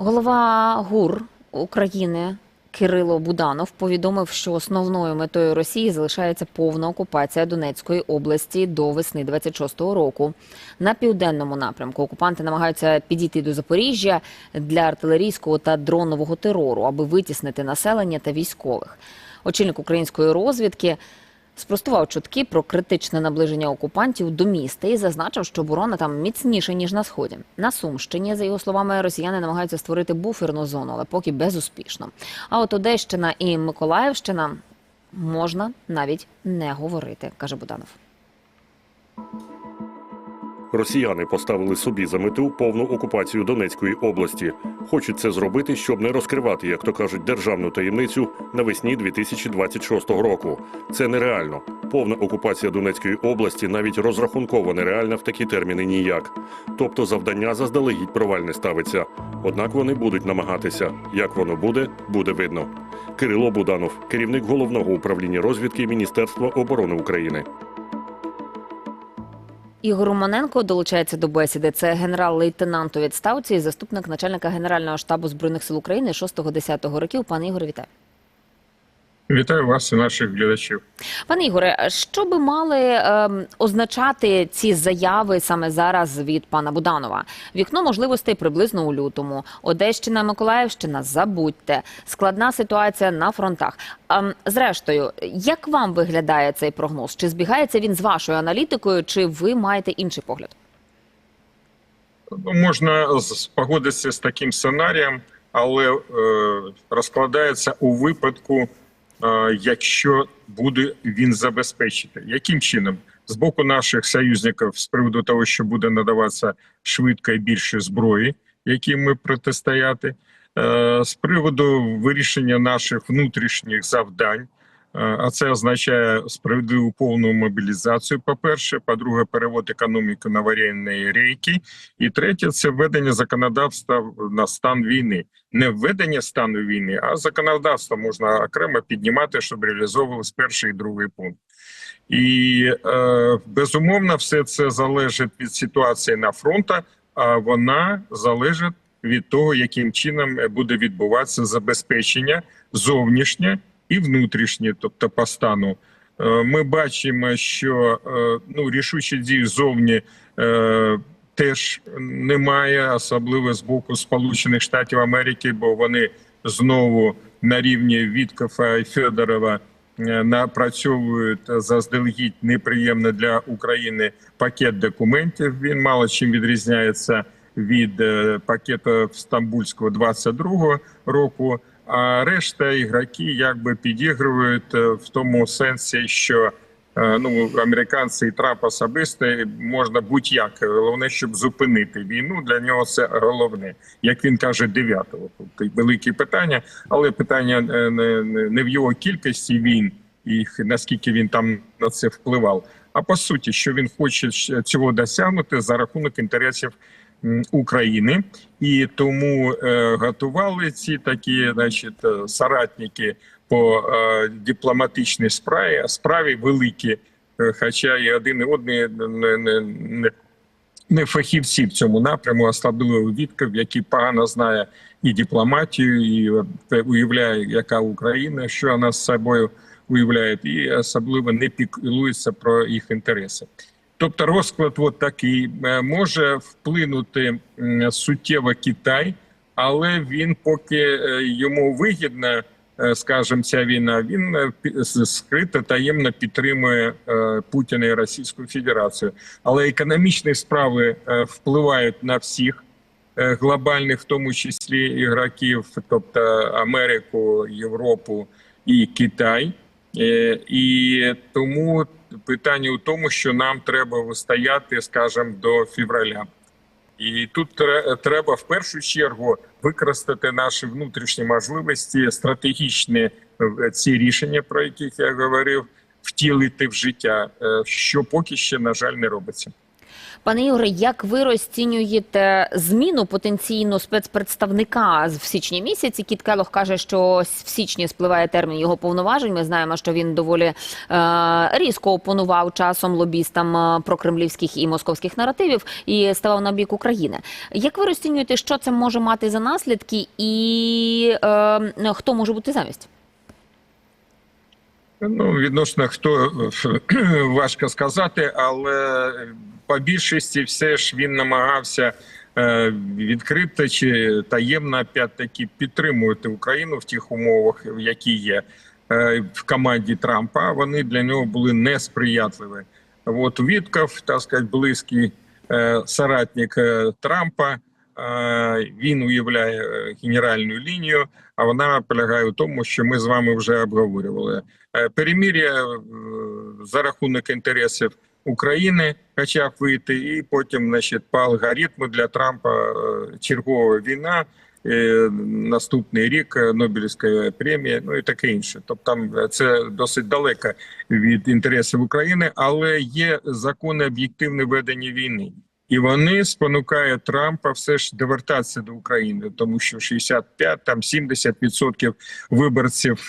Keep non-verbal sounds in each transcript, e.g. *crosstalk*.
Голова ГУР України Кирило Буданов повідомив, що основною метою Росії залишається повна окупація Донецької області до весни 26-го року. На південному напрямку окупанти намагаються підійти до Запоріжжя для артилерійського та дронового терору, аби витіснити населення та військових. Очільник української розвідки спростував чутки про критичне наближення окупантів до міста і зазначив, що оборона там міцніша ніж на сході. На Сумщині, за його словами, росіяни намагаються створити буферну зону, але поки безуспішно. А от Одещина і Миколаївщина можна навіть не говорити, каже Буданов. Росіяни поставили собі за мету повну окупацію Донецької області. Хочуть це зробити, щоб не розкривати, як то кажуть, державну таємницю навесні 2026 року. Це нереально. Повна окупація Донецької області навіть розрахунково нереальна в такі терміни ніяк. Тобто завдання заздалегідь провальне ставиться. Однак вони будуть намагатися. Як воно буде, буде видно. Кирило Буданов, керівник головного управління розвідки Міністерства оборони України. Ігор Романенко долучається до бесіди. Це генерал-лейтенант у відставці і заступник начальника Генерального штабу збройних сил України 6-10 років. Пане Ігор, вітаю. Вітаю вас і наших глядачів. Пане Ігоре, що би мали ем, означати ці заяви саме зараз від пана Буданова? Вікно можливостей приблизно у лютому. Одещина, Миколаївщина, забудьте. Складна ситуація на фронтах. Ем, зрештою, як вам виглядає цей прогноз? Чи збігається він з вашою аналітикою, чи ви маєте інший погляд? Можна погодитися з таким сценарієм, але е, розкладається у випадку, е, якщо буде він забезпечити. Яким чином? З боку наших союзників з приводу того, що буде надаватися швидко і більше зброї, яким ми протистояти, е, з приводу вирішення наших внутрішніх завдань. Е, А це означає справедливу повну мобілізацію. По перше, по-друге, перевод економіки на варіальні рейки. І третє це введення законодавства на стан війни. Не введення стану війни, а законодавство можна окремо піднімати, щоб реалізовувалось перший і другий пункт. І е, безумовно, все це залежить від ситуації на фронті, а вона залежить від того, яким чином буде відбуватися забезпечення зовнішнє і внутрішнє, тобто по стану. Е, Ми бачимо, що е, ну рішучі дії зовні е, теж немає, особливо з боку Сполучених Штатів Америки, бо вони знову на рівні Віткофа і Федорова напрацьовують заздалегідь неприємно для України пакет документів. Він мало чим відрізняється від пакету Стамбульського 22-го року. А решта ігроки якби підігрують е, в тому сенсі, що е, ну американці і Трамп особисто можна будь-як. Головне, щоб зупинити війну. Для нього це головне, як він каже, 9-го. Тобто великі питання, але питання е, не, в його кількості війн і наскільки він там на це впливав. А по суті, що він хоче цього досягнути за рахунок інтересів України, і тому е, готували ці такі, значить, е, соратники по е, дипломатичній справі, справі великі, хоча і один і одний не, не, не, не фахівці в цьому напряму, особливо Вітков, який погано знає і дипломатію, і уявляє, яка Україна, що вона з собою уявляє, і особливо не піклується про їх інтереси. Тобто розклад от такий Е, може вплинути суттєво Китай, але він поки е, йому вигідно, е, скажімо, ця війна, він скрито таємно підтримує Путіна і Російську Федерацію. Але економічні справи впливають на всіх глобальних, в тому числі ігроків, тобто Америку, Європу і Китай. Е, І тому питання у тому, що нам треба вистояти, скажімо, до февраля. І тут треба в першу чергу використати наші внутрішні можливості, стратегічні е, ці рішення, про яких я говорив, втілити в життя, е, що поки ще на жаль не робиться. Пане Ігоре, як ви розцінюєте зміну потенційно спецпредставника в січні місяці? Кіт Келох каже, що в січні спливає термін його повноважень. Ми знаємо, що він доволі е, різко опонував часом лобістам е, прокремлівських і московських наративів і ставав на бік України. Як ви розцінюєте, що це може мати за наслідки, і е, хто може бути замість? Ну, відносно хто е, *clears throat* важко сказати, але по більшості все ж він намагався е, відкрито чи таємно опять-таки підтримувати Україну в тих умовах, які є е, в команді Трампа. Вони для нього були несприятливі. От Вітков, так сказати, близький е, соратник Трампа. Він уявляє генеральну лінію, а вона полягає у тому, що ми з вами вже обговорювали. Перемір'я за рахунок інтересів України почав вийти, і потім, значить, по алгоритму для Трампа е, чергова війна. е, Наступний рік е, Нобелівська премія, ну і таке інше. Тобто там це досить далеко від інтересів України, але є закони об'єктивне ведення війни, і вони спонукають Трампа все ж довертатися до України, тому що 65, там 70% виборців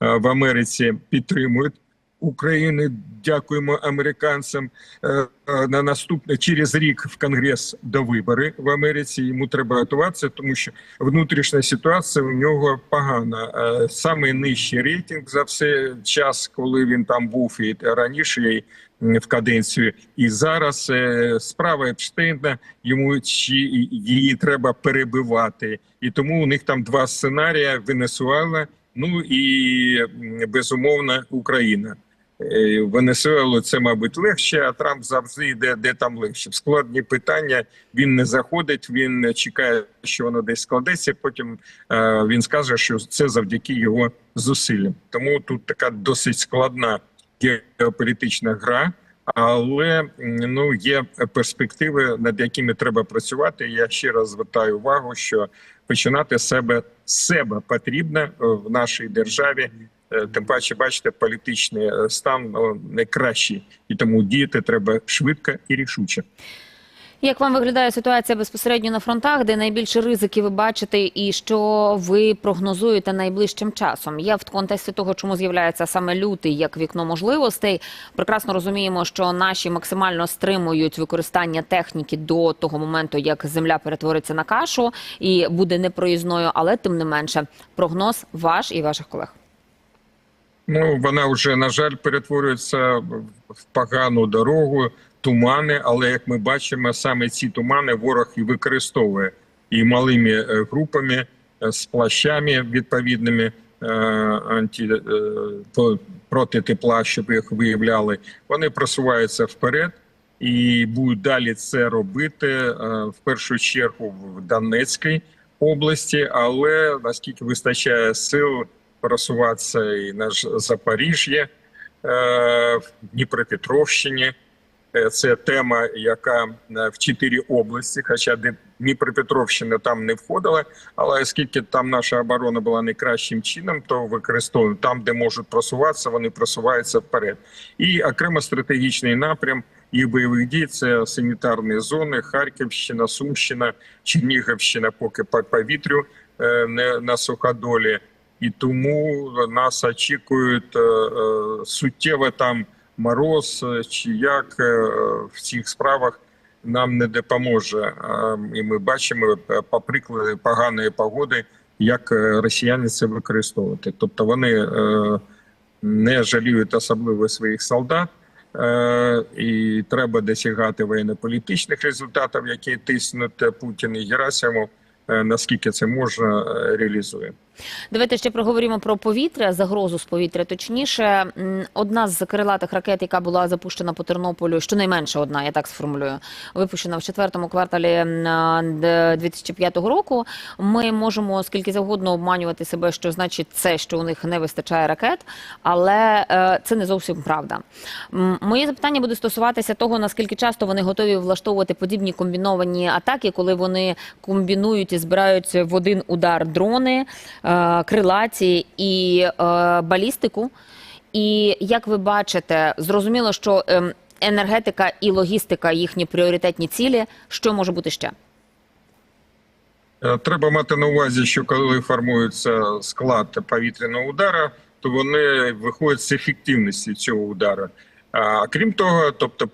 в Америці підтримують України. Дякуємо американцям. Е, е, На наступне через рік в Конгрес до вибори в Америці. Йому треба готуватися, тому що внутрішня ситуація у нього погана. Е, Саме нижчий рейтинг за все час, коли він там був і раніше в каденцію. І зараз справа Епштейна йому чи її треба перебивати, і тому у них там два сценарії: Венесуела. Ну і безумовно Україна. Е, Венесуелу це, мабуть, легше, а Трамп завжди йде, де там легше. В складні питання він не заходить, він чекає, що воно десь складеться. Потім е, він скаже, що це завдяки його зусиллям. Тому тут така досить складна геополітична гра. Але ну є перспективи, над якими треба працювати. Я ще раз звертаю увагу, що починати себе себе потрібно в нашій державі. Е, Тим паче, бачите, політичний е, стан ну, не кращий, і тому діяти треба швидко і рішуче. Як вам виглядає ситуація безпосередньо на фронтах, де найбільше ризики ви бачите, і що ви прогнозуєте найближчим часом? Я в контексті того, чому з'являється саме лютий як вікно можливостей, прекрасно розуміємо, що наші максимально стримують використання техніки до того моменту, як земля перетвориться на кашу і буде непроїзною, але тим не менше прогноз ваш і ваших колег. Ну вона вже на жаль перетворюється в погану дорогу, тумани. Але як ми бачимо, саме ці тумани ворог і використовує і малими е, групами е, з плащами відповідними е, анті проти тепла, щоб їх виявляли. Вони просуваються вперед. І будуть далі це робити в першу чергу в Донецькій області, але наскільки вистачає сил просуватися і на Запоріжжя, е, в Дніпропетровщині. Е, Це тема, яка е, в чотири області, хоча Дні- Дніпропетровщина там не входила, але оскільки там наша оборона була найкращим чином, то використовуємо там, де можуть просуватися, вони просуваються вперед. І окремо стратегічний напрям їх бойових дій це санітарні зони, Харківщина, Сумщина, Чернігівщина, поки по повітрю не на суходолі. І тому нас очікують е, е, суттєво там мороз е, чи як в цих справах нам не допоможе. І ми бачимо по прикладу поганої погоди, як росіяни це використовувати. Тобто вони не жаліють особливо своїх солдат. І треба досягати воєнно-політичних результатів, які тиснуть Путін і Герасимов. Наскільки це можна реалізує. Давайте ще проговоримо про повітря, загрозу з повітря. Точніше, одна з крилатих ракет, яка була запущена по Тернополю, щонайменше одна, я так сформулюю, випущена в четвертому кварталі м, а, д- 2005 року. Ми можемо скільки завгодно обманювати себе, що значить це, що у них не вистачає ракет, але е, це не зовсім правда. Моє запитання буде стосуватися того, наскільки часто вони готові влаштовувати подібні комбіновані атаки, коли вони комбінують і збирають в один удар дрони, е, крилаті і е, балістику. І як ви бачите, зрозуміло, що ем, енергетика і логістика їхні пріоритетні цілі. Що може бути ще? Е, Треба мати на увазі, що коли формується склад повітряного удара, то вони виходять з ефективності цього удара. А крім того, тобто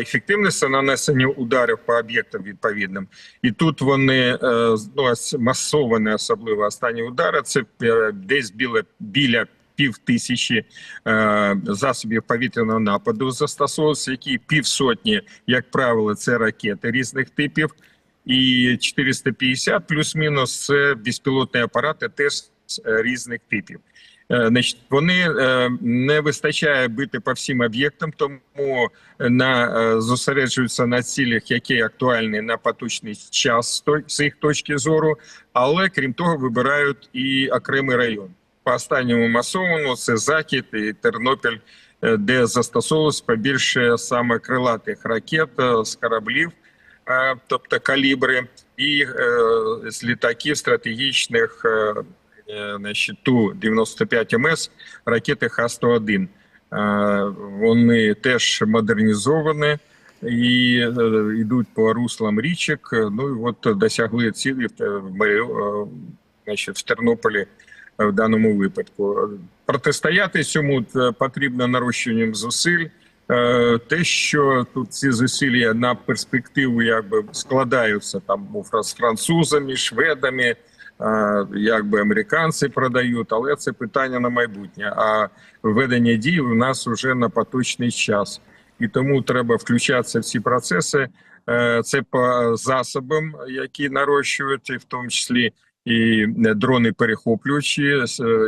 ефективність нанесення ударів по об'єктам відповідним. І тут вони е, ну, масовані, особливо останні удари. Це е, десь біля, біля пів тисячі е, засобів повітряного нападу застосовуються, які півсотні, як правило, це ракети різних типів і 450 плюс-мінус це безпілотні апарати теж е, різних типів. Е, Значить, вони е, не вистачає бити по всім об'єктам, тому на е, зосереджуються на цілях, які актуальні на поточний час з їх точки зору, але крім того, вибирають і окремий район. По останньому масовому це Захід і Тернопіль, де застосовувалось побільше саме крилатих ракет з кораблів тобто калібри, і з літаків стратегічних е, е, значить, Ту-95 МС ракети Х-101. Е, Вони теж модернізовані і е, йдуть по руслам річок. Ну і от досягли цілі в, значить, в Тернополі в даному випадку. Протистояти цьому потрібно нарощуванням зусиль. Те, що тут ці зусилля на перспективу якби складаються там з французами, шведами, якби американці продають, але це питання на майбутнє. А введення дій у нас вже на поточний час, і тому треба включатися в ці процеси. Е, Це по засобам, які нарощують, в тому числі і дрони перехоплюючі, е,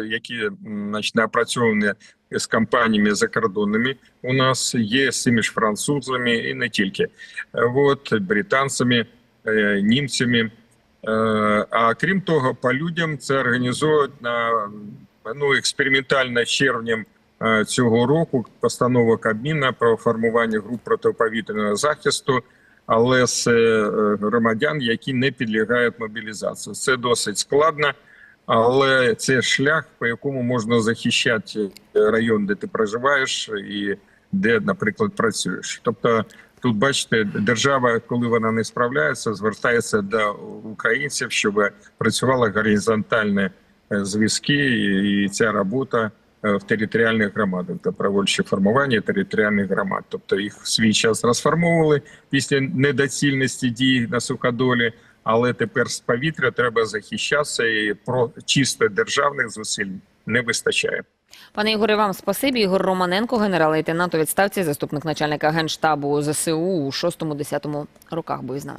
які значить, напрацьовані з компаніями закордонними у нас є з цими ж французами і не тільки. Е, От британцями, е, німцями. Е, А крім того, по людям це організовують на ну експериментально червнем е, цього року постанова Кабміна про формування груп протиповітряного захисту, але з е, громадян, які не підлягають мобілізації. Це досить складно. Але це шлях, по якому можна захищати район, де ти проживаєш, і де, наприклад, працюєш. Тобто, тут бачите, держава, коли вона не справляється, звертається до українців, щоб працювали горизонтальні е, зв'язки, і ця робота е, в територіальних громадах, добровольче формування територіальних громад. Тобто їх в свій час розформовували після недоцільності дій на суходолі. Але тепер з повітря треба захищатися, і про чисто державних зусиль не вистачає. Пане Ігоре, вам спасибі. Ігор Романенко, генерал-лейтенант у відставці, заступник начальника генштабу ЗСУ у 6-10 роках із нами.